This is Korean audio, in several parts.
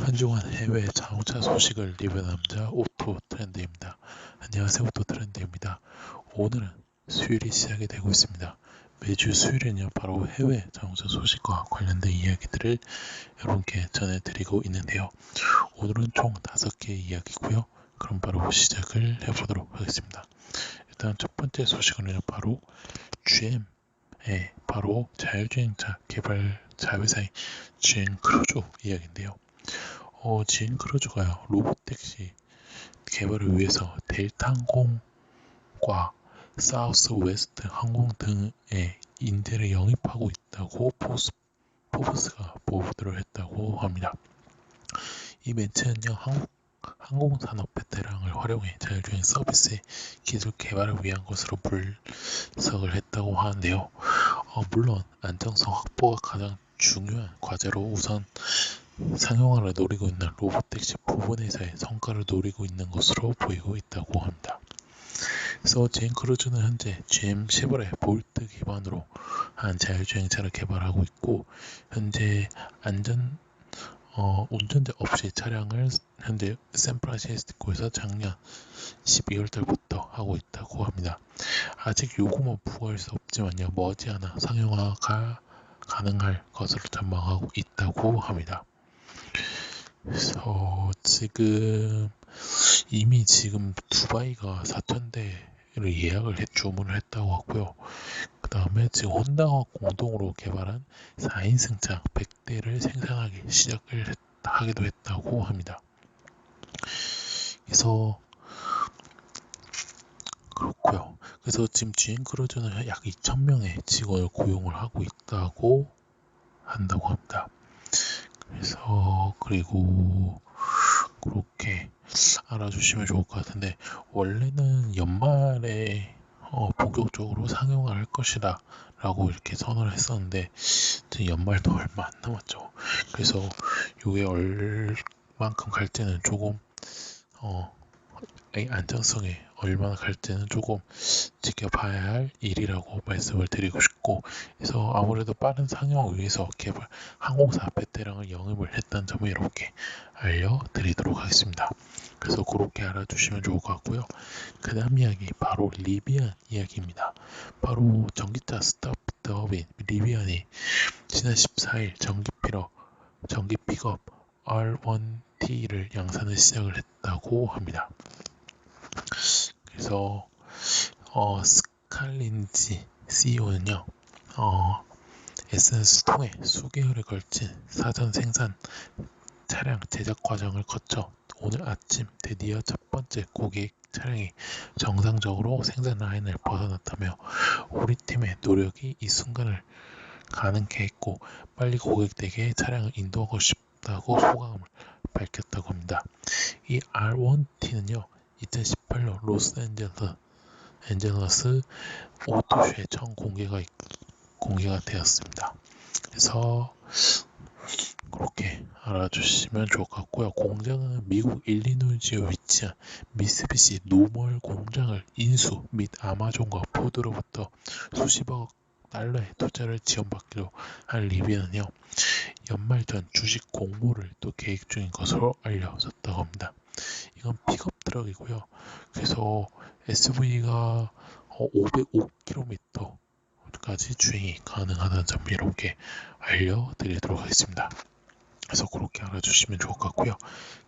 한 주간 해외 자동차 소식을 리뷰하는 남자 오토 트렌드입니다. 안녕하세요 오토 트렌드입니다. 오늘은 수요일이 시작이 되고 있습니다. 매주 수요일은요 바로 해외 자동차 소식과 관련된 이야기들을 여러분께 전해드리고 있는데요. 오늘은 총 5개의 이야기고요. 그럼 바로 시작을 해보도록 하겠습니다. 일단 첫 번째 소식은 바로 GM의 바로 자율주행차 개발 자회사인 GM 크루즈 이야기인데요. 어, 진 크루즈가요, 로봇 택시 개발을 위해서 델타 항공과 사우스 웨스트 항공 등의 인재를 영입하고 있다고 포스, 포브스가 보도를 했다고 합니다. 이 멘트는요, 한국 항공산업 베테랑을 활용해 자율주행 서비스의 기술 개발을 위한 것으로 분석을 했다고 하는데요. 어, 물론 안정성 확보가 가장 중요한 과제로 우선 상용화를 노리고 있는 로봇택시 부분에서의 성과를 노리고 있는 것으로 보이고 있다고 합니다. 그래서 제인 크루즈는 현재 GM 쉐보레 볼트 기반으로 한 자율주행차를 개발하고 있고 현재 안전 어, 운전자 없이 차량을 현재 샌프란시스코에서 작년 12월 달부터 하고 있다고 합니다. 아직 요금은 부과할 수 없지만요 머지않아 상용화가 가능할 것으로 전망하고 있다고 합니다. 그래서 지금 이미 지금 두바이가 4천대를 예약을 해 주문을 했다고 하고요. 그 다음에 지금 혼다와 공동으로 개발한 4인 승차 100대를 생산하기 시작을 했, 하기도 했다고 합니다. 그래서 그렇고요. 그래서 지금 주행 크루즈는 약 2,000명의 직원을 고용을 하고 있다고 한다고 합니다. 그래서 그리고 그렇게 알아주시면 좋을 것 같은데 원래는 연말에 어, 본격적으로 상용을 할 것이다 라고 이렇게 선언을 했었는데 연말도 얼마 안 남았죠. 그래서 이게 얼만큼 갈지는 조금 어, 안정성에 얼마나 갈지는 조금 지켜봐야 할 일이라고 말씀을 드리고 싶고 그래서 아무래도 빠른 상용을 위해서 개발 항공사 베테랑을 영입을 했다는 점을 이렇게 알려드리도록 하겠습니다. 그래서 그렇게 알아주시면 좋을 것 같고요. 그 다음 이야기 바로 리비안 이야기입니다. 바로 전기차 스타트업인 리비안이 지난 14일 전기 피러 전기 픽업 R1T를 양산을 시작을 했다고 합니다. 그래서 어, 스칼린지 CEO는요, 어, 에센스 통해 수개월에 걸친 사전 생산 차량 제작 과정을 거쳐 오늘 아침 드디어 첫 번째 고객 차량이 정상적으로 생산 라인을 벗어났다며 우리 팀의 노력이 이 순간을 가능케 했고 빨리 고객에게 차량을 인도하고 싶다고 소감을 밝혔다고 합니다. 이 R1T는요 2018년 로스앤젤러스 앤젤러스 오토쇼에 처음 공개가 공개가 되었습니다. 그래서 그렇게 알아주시면 좋을 것 같고요. 공장은 미국 일리노이주에 위치한 미쓰비시 노멀 공장을 인수 및 아마존과 포드로부터 수십억 달러의 투자를 지원받기로 한 리비아는요 연말 전 주식 공모를 또 계획 중인 것으로 알려졌다고 합니다. 이건 픽업 트럭이고요. 그래서 SV가 505km까지 주행이 가능하다는 점 이렇게 알려드리도록 하겠습니다. 그래서 그렇게 알아주시면 좋을 것 같고요.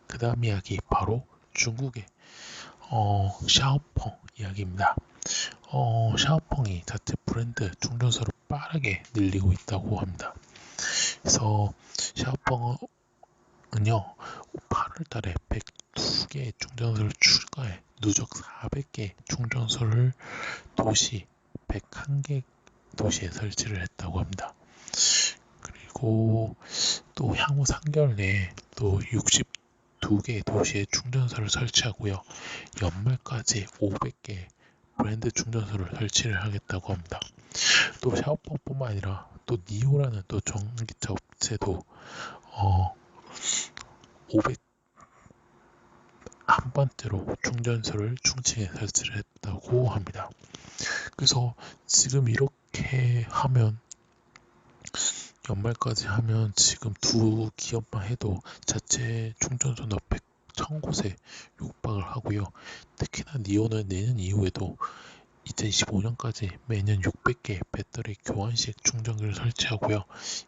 그 다음 이야기 바로 중국의 어, 샤오펑 이야기입니다. 어, 샤오펑이 자체 브랜드 충전소를 빠르게 늘리고 있다고 합니다. 그래서 샤오펑은요 8월 달에 102개의 충전소를 추가해 누적 400개 충전소를 도시 101개 도시에 설치를 했다고 합니다. 그리고 또 향후 3개월 내에 또 62개 도시에 충전소를 설치하고요. 연말까지 500개 브랜드 충전소를 설치를 하겠다고 합니다. 또 샤오펑뿐만 아니라 또 니오라는 또 전기차 업체도 어, 500 한번째로 충전소를 충칭에 설치를 했다고 합니다. 그래서 지금 이렇게 하면 연말까지 하면 지금 두 기업만 해도 자체 충전소 너 100, 1000곳에 육박을 하고요. 특히나 니온은 내년 이후에도 2025년까지 매년 600개 배터리 교환식 충전기를 설치하고요.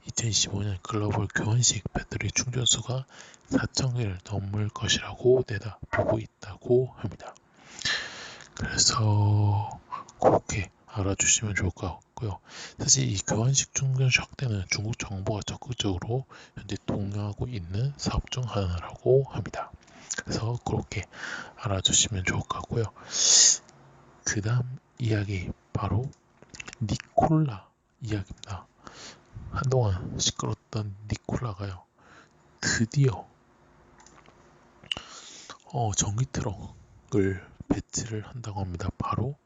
2025년 글로벌 교환식 배터리 충전수가 4,000개를 넘을 것이라고 내다보고 있다고 합니다. 그래서 그렇게 알아주시면 좋을 것 같고요. 사실 이 교환식 충전식 확대는 중국 정부가 적극적으로 현재 동요하고 있는 사업 중 하나라고 합니다. 그래서 그렇게 알아주시면 좋을 것 같고요. 그 다음 이야기 바로 니콜라 이야기입니다. 한동안 시끄럽던 니콜라가요. 드디어 어, 전기 트럭을 배치를 한다고 합니다. 바로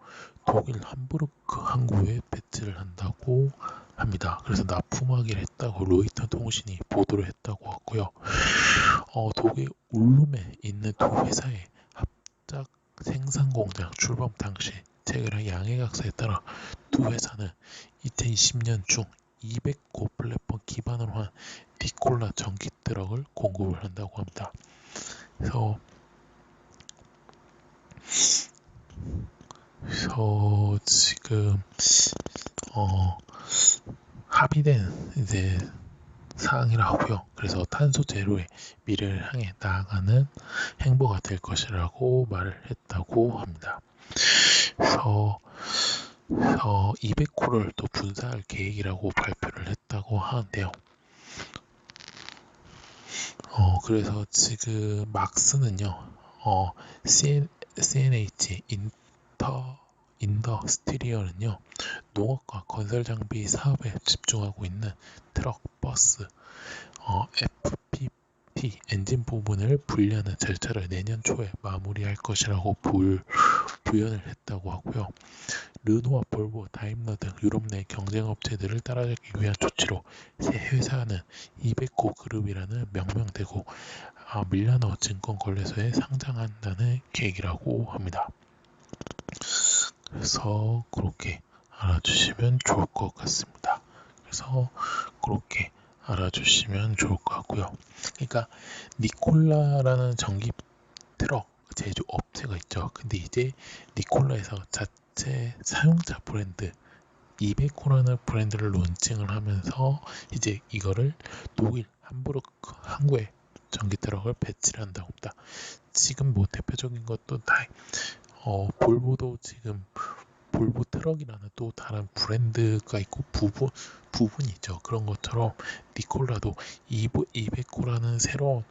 독일 함부르크 항구에 배치를 한다고 합니다. 그래서 납품하기를 했다고 로이터 통신이 보도를 했다고 하고요. 어, 독일 울룸에 있는 두 회사의 합작 생산 공장 출범 당시 체결한 양해각서에 따라 두 회사는 2020년 중 200고 플랫폼 기반으로 한 니콜라 전기 트럭을 공급을 한다고 합니다. 그래서 그래서 지금 어 합의된 이제 사항이라 하고요. 그래서 탄소 제로의 미래를 향해 나아가는 행보가 될 것이라고 말을 했다고 합니다. 그래서 어, 200호를 또 분사할 계획이라고 발표를 했다고 하는데요. 어, 그래서 지금 막스는요, 어, CN, CNH 인터 인더스트리얼은요 농업과 건설 장비 사업에 집중하고 있는 트럭, 버스, 어, 엔진 부분을 분리하는 절차를 내년 초에 마무리할 것이라고 불, 부연을 했다고 하고요. 르노와 볼보, 다임러 등 유럽 내 경쟁 업체들을 따라잡기 위한 조치로 새 회사는 200고 그룹이라는 명명되고 아, 밀라노 증권거래소에 상장한다는 계획이라고 합니다. 그래서 그렇게 알아주시면 좋을 것 같습니다. 그래서 그렇게 알아주시면 좋을 것 같고요. 그러니까 니콜라라는 전기 트럭 제조 업체가 있죠. 근데 이제 니콜라에서 자체 사용자 브랜드 200호라는 브랜드를 론칭을 하면서 이제 이거를 독일 함부르크 항구에 전기 트럭을 배치를 한다고 합니다. 지금 뭐 대표적인 것도 다 어, 볼보도 지금 볼보 트럭이라는 또 다른 브랜드가 있고 부분 부분이 있죠. 그런 것처럼 니콜라도 200호라는 새로운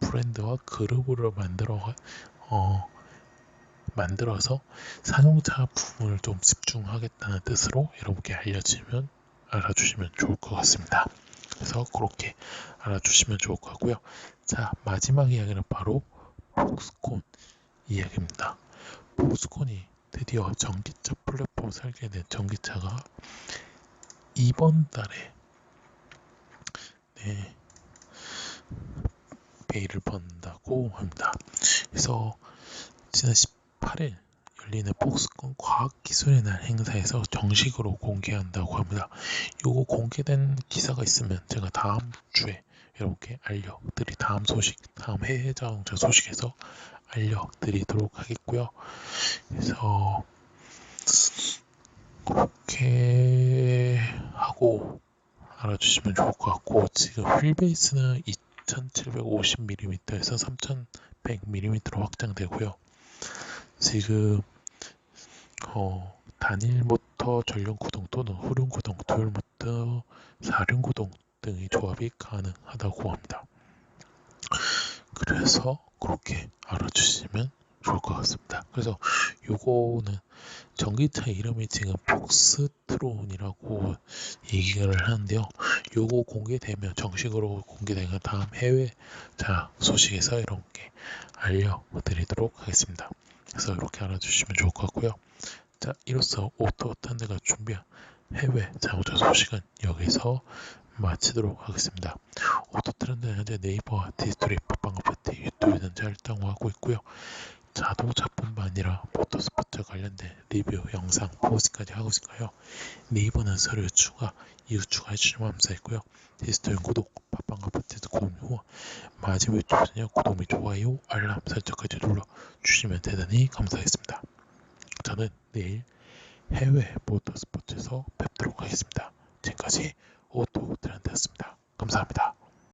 브랜드와 그룹을 만들어 어, 만들어서 사용자 부분을 좀 집중하겠다는 뜻으로 여러분께 알려주면 알아주시면 좋을 것 같습니다. 그래서 그렇게 알아주시면 좋을 것 같고요. 자 마지막 이야기는 바로 폭스콘 이야기입니다. 폭스콘이 드디어 전기차 플랫폼 설계된 전기차가 이번 달에 네, 베일을 번다고 합니다. 그래서 지난 18일 열리는 폭스콘 과학기술의 날 행사에서 정식으로 공개한다고 합니다. 요거 공개된 기사가 있으면 제가 다음 주에 여러분께 알려드리 다음 소식, 다음 해외 자동차 소식에서 알려드리도록 하겠고요. 그래서 그렇게 하고 알아주시면 좋을 것 같고 지금 휠베이스는 2750mm에서 3100mm로 확장되고요. 지금 어, 단일 모터 전륜 구동 또는 후륜 구동, 듀얼 모터 사륜 구동 등의 조합이 가능하다고 합니다. 그래서 그렇게 알아주시면 좋을 것 같습니다. 그래서 요거는 전기차 이름이 지금 폭스트론이라고 얘기를 하는데요. 요거 공개되면 정식으로 공개되면 다음 해외 자 소식에서 이렇게 알려드리도록 하겠습니다. 그래서 이렇게 알아주시면 좋을 것 같고요. 자 이로써 오토 탄드가 준비한 해외 자동차 소식은 여기서 마치도록 하겠습니다. 오토 트렌드는 현재 네이버와 디스토리 팟빵 아파트 유튜브 전체 활동하고 있고요. 자동차뿐만 아니라 모터스포츠 관련된 리뷰 영상 포스까지 하고 있으니까요. 네이버는 서류 추가, 이후 추가해 주시면 감사했고요. 디지털 구독, 팟빵과 팟캐스트 구독 후 마지막 유튜브는요 구독 및 좋아요, 알람 설정까지 눌러 주시면 대단히 감사하겠습니다. 저는 내일 해외 모터스포츠에서 뵙도록 하겠습니다. 지금까지 오토 트렌드였습니다. 감사합니다.